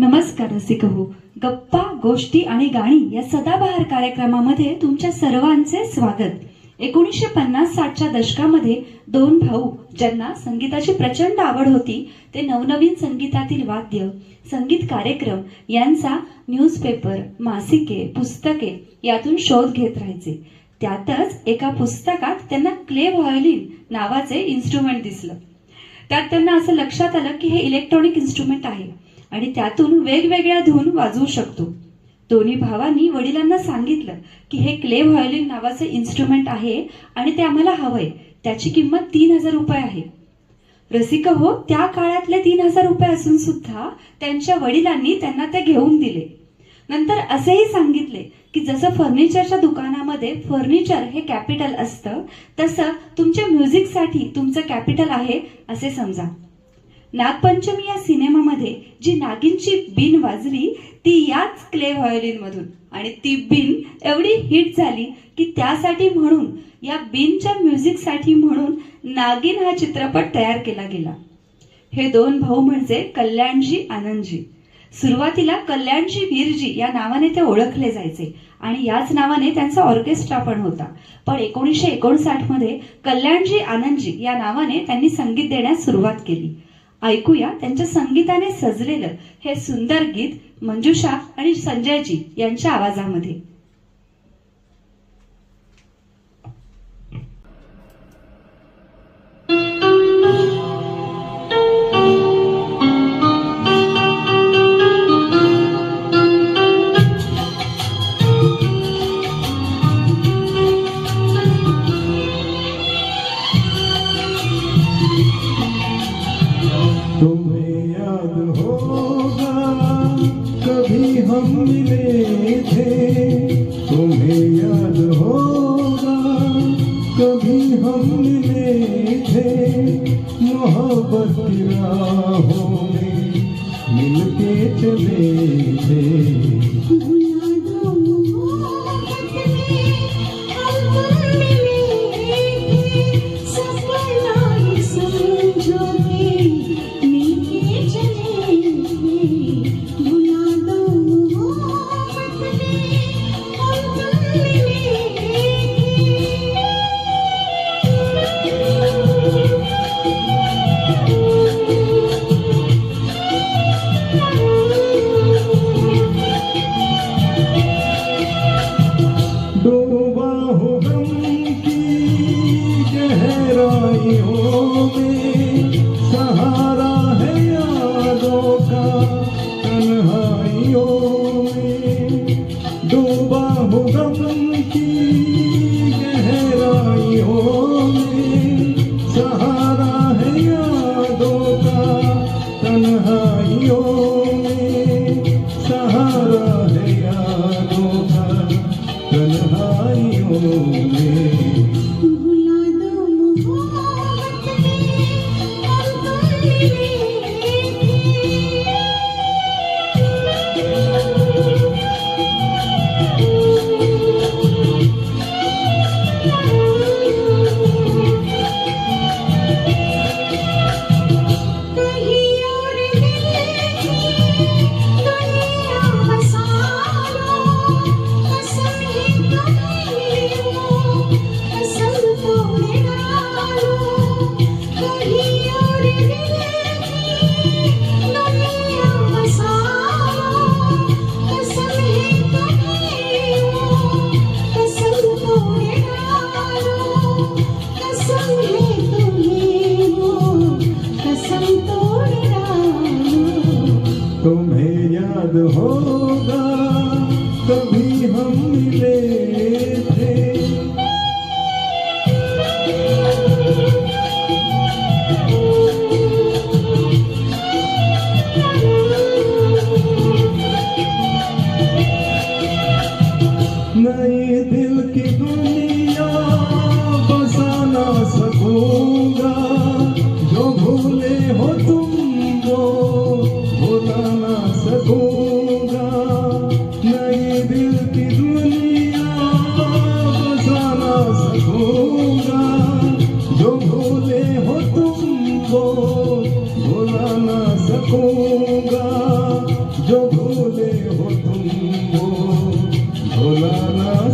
नमस्कार रसिक हो गप्पा गोष्टी आणि गाणी या सदाबहार कार्यक्रमामध्ये तुमच्या सर्वांचे स्वागत. एकोणीसशे पन्नास साठच्या दशकामध्ये दोन भाऊ ज्यांना संगीताची प्रचंड आवड होती ते नवनवीन संगीतातील वाद्य संगीत कार्यक्रम यांचा न्यूजपेपर मासिके पुस्तके यातून शोध घेत राहायचे. त्यातच एका पुस्तकात त्यांना क्ले व्हायोलिन नावाचे इन्स्ट्रुमेंट दिसलं. त्यात त्यांना असं लक्षात आलं की हे इलेक्ट्रॉनिक इन्स्ट्रुमेंट आहे. आणि त्यातून वेगवेगळ्या धून वाजवू शकतो. दोन्ही भावांनी वडिलांना सांगितलं की हे क्ले व्हायोलिन नावाचं इन्स्ट्रुमेंट आहे आणि ते आम्हाला हवंय. त्याची किंमत तीन हजार रुपये आहे. रसिक हो त्या काळातले तीन हजार रुपये असून सुद्धा त्यांच्या वडिलांनी त्यांना ते घेऊन दिले. नंतर असेही सांगितले की जसं फर्निचरच्या दुकानामध्ये फर्निचर हे कॅपिटल असतं तसं तुमच्या म्युझिकसाठी तुमचं कॅपिटल आहे असे समजा. नागपंचमी या सिनेमामध्ये जी नागिनची बीन वाजली ती याच क्ले व्हायोलिन मधून आणि ती बीन एवढी हिट झाली की त्यासाठी म्हणून या बीनच्या म्युझिकसाठी म्हणून नागिन हा चित्रपट तयार केला गेला. हे दोन भाऊ म्हणजे कल्याणजी आनंदजी. सुरुवातीला कल्याणजी वीरजी या नावाने ते ओळखले जायचे आणि याच नावाने त्यांचा ऑर्केस्ट्रा पण होता. पण एकोणीसशे एकोणसाठमध्ये कल्याणजी आनंदजी या नावाने त्यांनी संगीत देण्यास सुरुवात केली. ऐकूया त्यांच्या संगीताने सजलेलं हे सुंदर गीत मंजुषा आणि संजयजी यांच्या आवाजामध्ये. तुम्हें याद होगा कभी हम मिले थे तुम्हें याद होगा कभी हम मिले थे मोहब्बत की राहों में मिलके चले थे Oh, oh, oh.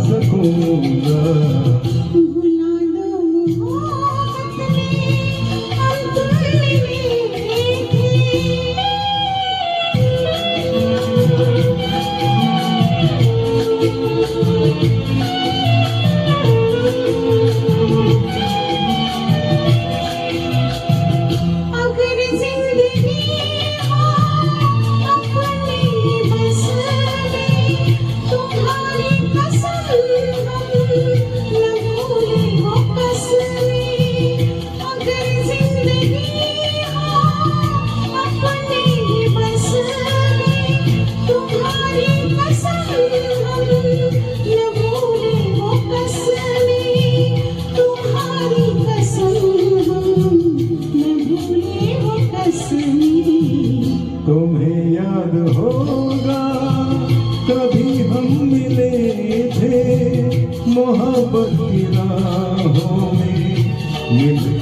सघूं Нет.